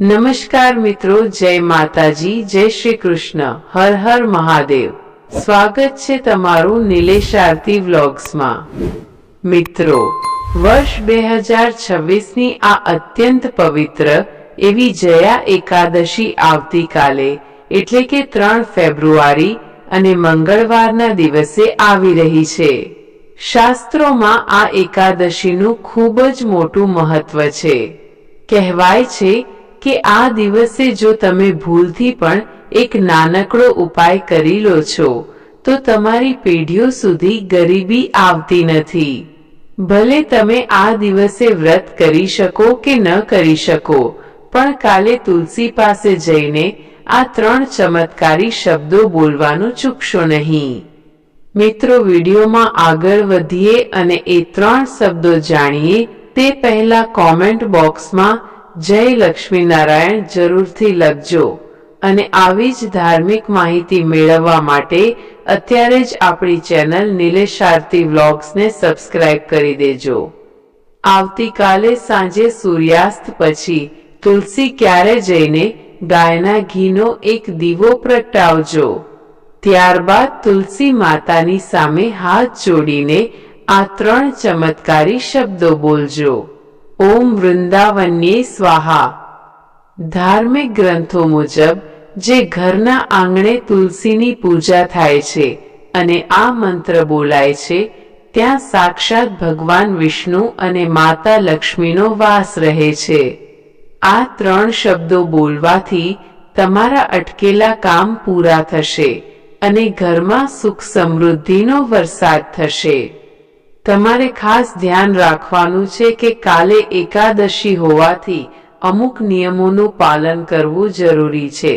નમસ્કાર મિત્રો, જય માતાજી, જય શ્રી કૃષ્ણ. હર હર મહાદેવ. સ્વાગત છે તમારું નિલેશ આરતી વ્લોગ્સમાં. મિત્રો, વર્ષ બે હજાર છવ્વીસની આ અત્યંત પવિત્ર એવી જયા એકાદશી આવતીકાલે, એટલે કે ત્રણ ફેબ્રુઆરી અને મંગળવારના દિવસે આવી રહી છે. શાસ્ત્રોમાં આ એકાદશીનું ખૂબ જ મોટું મહત્વ છે. કહેવાય છે કે આ દિવસે જો તમે ભૂલથી પણ એક નાનકડો ઉપાય કરી લો છો, તો તમારી પેઢીઓ સુધી ગરીબી આવતી નથી. ભલે તમે આ દિવસે વ્રત કરી શકો કે ન કરી શકો, પણ કાલે તુલસી પાસે જઈને આ ત્રણ ચમત્કારી શબ્દો બોલવાનું ચૂકશો નહીં. મિત્રો, વિડીયોમાં આગળ વધીએ અને એ ત્રણ શબ્દો જાણીએ, તે પહેલા કોમેન્ટ બોક્સમાં જય લક્ષ્મી નારાયણ જરૂરથી લખજો અને આવી જ ધાર્મિક માહિતી મેળવવા માટે અત્યારે જ આપણી ચેનલ નિલેશ વ્લોગ્સને સબસ્ક્રાઇબ કરી દેજો. આવતીકાલે સાંજે સૂર્યાસ્ત પછી તુલસી ક્યારે જઈને ગાયના ઘીનો એક દીવો પ્રગટાવજો. ત્યારબાદ તુલસી માતાની સામે હાથ જોડીને આ ત્રણ ચમત્કારી શબ્દો બોલજો. ઓમ વૃંદાવન્યે સ્વાહા ધાર્મિક ગ્રંથો મુજબ જે ઘરના આંગણે તુલસીની પૂજા થાય છે અને આ મંત્ર બોલાય છે ત્યાં સાક્ષાત ભગવાન વિષ્ણુ અને માતા લક્ષ્મીનો વાસ રહે છે આ ત્રણ શબ્દો બોલવાથી તમારા અટકેલા કામ પૂરા થશે અને ઘરમાં સુખ સમૃદ્ધિનો વરસાદ થશે તમારે ખાસ ધ્યાન રાખવાનું છે કે કાલે એકાદશી હોવાથી અમુક નિયમોનું પાલન કરવું જરૂરી છે.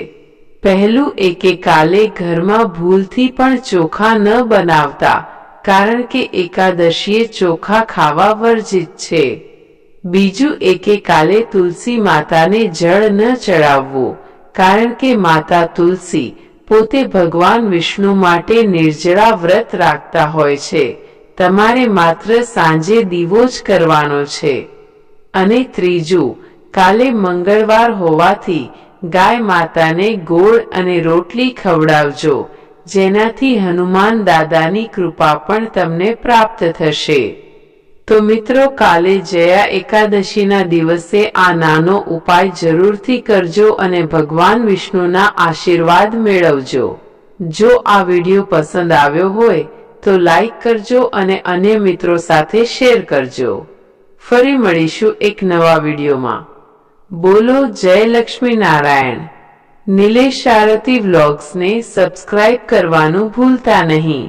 પહેલું એ કે કાલે ઘરમાં ભૂલથી પણ ચોખા ન બનાવતા, કારણ કે એકાદશીએ ચોખા ખાવા વર્જિત છે. બીજું એ કે કાલે તુલસી માતાને જળ ન ચડાવવું, કારણ કે માતા તુલસી પોતે ભગવાન વિષ્ણુ માટે નિર્જળા વ્રત રાખતા હોય છે. તમારે માત્ર સાંજે દીવો જ કરવાનો છે. અને ત્રીજું, કાલે મંગળવાર હોવાથી ગાય માતાને ગોળ અને રોટલી ખવડાવજો, જેનાથી હનુમાન દાદાની કૃપા પણ તમને પ્રાપ્ત થશે. તો મિત્રો, કાલે જયા એકાદશીના દિવસે આ નાનો ઉપાય જરૂરથી કરજો અને ભગવાન વિષ્ણુના આશીર્વાદ મેળવજો. જો આ વીડિયો પસંદ આવ્યો હોય તો લાઈક કરજો અને અન્ય મિત્રો સાથે શેર કરજો. ફરી મળીશું એક નવા વિડીયોમાં બોલો જય લક્ષ્મી નારાયણ નિલેશ આરતી વ્લોગ્સને સબસ્ક્રાઇબ કરવાનું ભૂલતા નહીં.